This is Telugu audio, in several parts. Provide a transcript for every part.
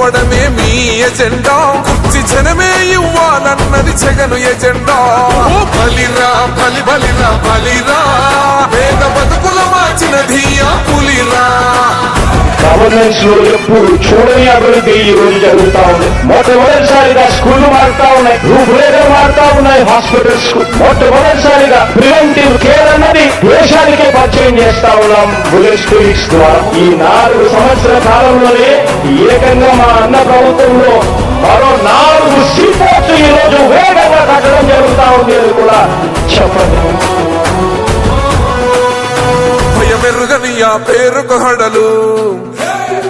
కూర్చోవడమే మీ ఎజెండా. కుర్చి జనమే ఇవ్వాలన్నది జగను ఎజెండా. బలిరా బలి బలిరా బలిరా. పేద బతుకుల మార్చినది ఆ పులిరా. గవర్నెన్స్లో ఎప్పుడు చూడని అభివృద్ధి ఈ రోజు జరుగుతా ఉంది. మొట్టమొదటిసారిగా స్కూళ్ళు మారుతా ఉన్నాయి. రూపురేఖలు మారుతా ఉన్నాయి. హాస్పిటల్స్కు మొట్టమొదటిసారిగా ప్రివెంటివ్ కేర్ అన్నది దేశానికే పరిచయం చేస్తా ఉన్నాం బులెట్స్ క్లినిక్స్ ద్వారా. ఈ నాలుగు సంవత్సరాల కాలంలోనే ఏకంగా మా అన్న ప్రభుత్వంలో మరో నాలుగు సీపోర్ట్స్ ఈ రోజు వేగంగా కట్టడం జరుగుతా ఉంది అని కూడా చెప్పండి. భయమెరుగని ఆ పేరుకు హడలు.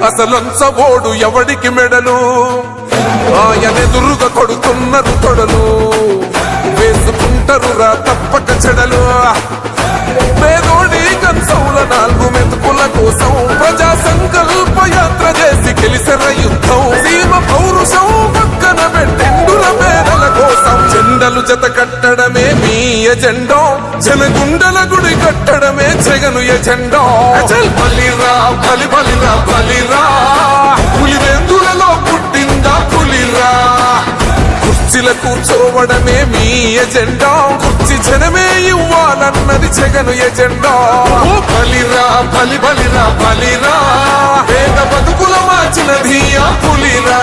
అసలంచబోడు ఎవడికి మెడలు? ఆయనెదురుగా కొడుతున్నారు తొడలు వేసుకుంటారు తప్పక చెడలు. పేదోడి కన్సౌల నాలుగు మెతుకుల కోసం ప్రజా సంకల్ప యాత్ర చేసి గెలిసిన యుద్ధం. సీమ పౌరుషం పక్కన పెట్టిండుల పేదల కోసం జెండలు జత కట్టడమే మీ ఎజెండో. జనగుండల గుడి కట్టడమే జగను ఎజెండో. అచల్ పల్లిరా కూర్చోవడమే మీ ఎజెండా. కుర్చీ జనమే ఇవ్వాలన్నది జగను ఎజెండా. బలిరా బలి బలిరా బలిరా. పేద బతుకుల మార్చినది ఆ పులిరా.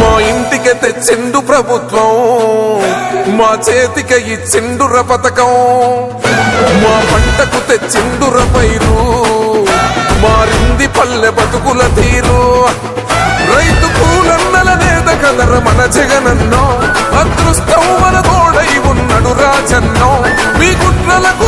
మా ఇంటికి తెచ్చిండు ప్రభుత్వం. మా చేతికి ఇచ్చిండుర పథకం మా పంటకు తెచ్చిండుర పైరు మారింది పల్లె బతుకుల తీరు. రైతు పూలన్నల నేత కదర మన జగనన్నో అదృష్టం మన తోడై ఉన్నడు రాజన్నో. మీ కుట్రలకు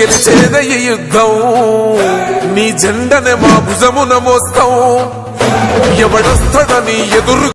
గెలిచేద ఈ యుద్ధం. నీ జెండనే మా భుజమున మోస్తాం. ఎవడొస్తాడని ఎదురు